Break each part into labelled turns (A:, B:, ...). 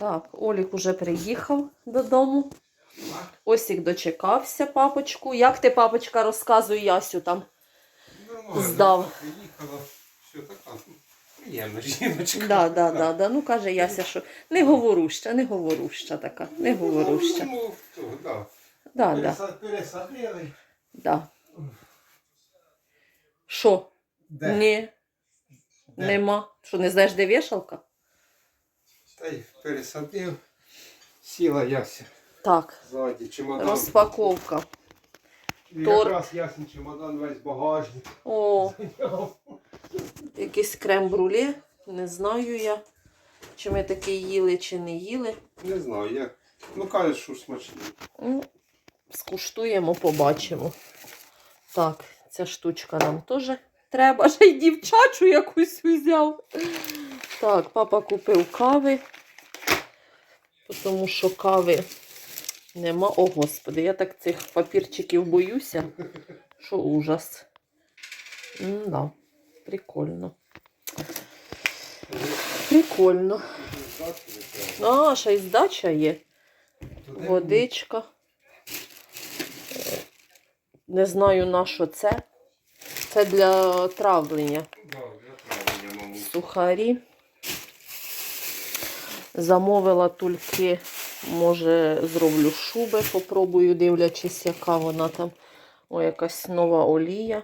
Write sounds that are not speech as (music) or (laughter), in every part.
A: Так, Олік уже приїхав додому. Осік дочекався папочку. Як ти, папочка, розказуй Ясю там?
B: Нормально,
A: Здав.
B: Приїхала, все така ну, приємна жіночка.
A: Да, да, да, да. Ну каже Яся, що не говоруща, не говоруща така, не говоруща.
B: Ну, то, да.
A: Да, да,
C: Переса- Пересадили.
A: да. Що? Ні,
C: Де?
A: нема. Що, не знаєш, де вішалка?
B: Та й пересадив. Сіла Яся
A: Так,
B: ззаді, чемодан.
A: розпаковка.
B: І
A: тор-
B: Якраз ясний чемодан весь багажник.
A: О, якийсь крем-бруле. Не знаю я, чи ми таке їли, чи не їли.
B: Не знаю, як. Ну кажуть, що смачні.
A: Ну, скуштуємо, побачимо. Так, ця штучка нам теж треба. Ще й дівчачу якусь взяв. Так, папа купив кави, тому що кави нема. О, господи, я так цих папірчиків боюся, що ужас. М-да, прикольно. Прикольно. А, ще й здача є. Водичка. Не знаю на що це. Це для травлення.
B: Да.
A: Сухарі. Замовила тільки, може, зроблю шуби, попробую, дивлячись, яка вона там. О, якась нова олія.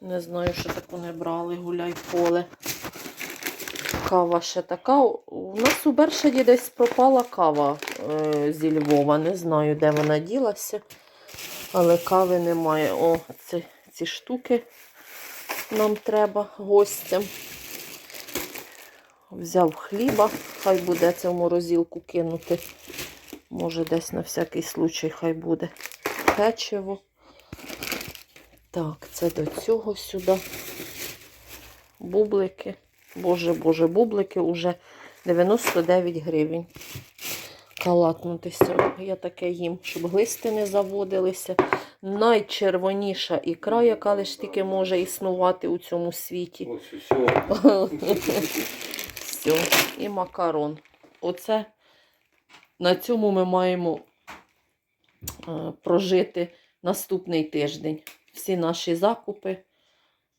A: Не знаю, що таку не брали, гуляй поле. Кава ще така. У нас у Бершаді десь пропала кава е, зі Львова. Не знаю, де вона ділася. Але кави немає. О, це, ці штуки нам треба гостям. Взяв хліба, хай буде це в морозилку кинути. Може, десь на всякий случай хай буде печиво. Так, це до цього сюди. Бублики. Боже, боже, бублики уже 99 гривень. Калатнутися. Я таке їм, щоб глисти не заводилися. Найчервоніша ікра, яка лише тільки може існувати у цьому світі.
B: Ось усе. (laughs)
A: Все, і макарон. Оце на цьому ми маємо е, прожити наступний тиждень. Всі наші закупи.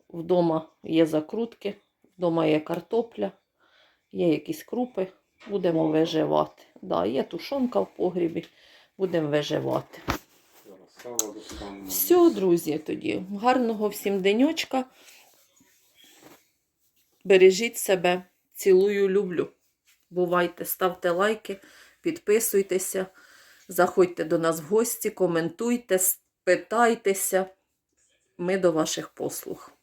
A: Вдома є закрутки, вдома є картопля, є якісь крупи. Будемо виживати. Да, є тушонка в погрібі, будемо виживати. Все, друзі, тоді. Гарного всім денечка. Бережіть себе. Цілую, люблю. Бувайте, ставте лайки, підписуйтеся, заходьте до нас в гості, коментуйте, питайтеся. Ми до ваших послуг.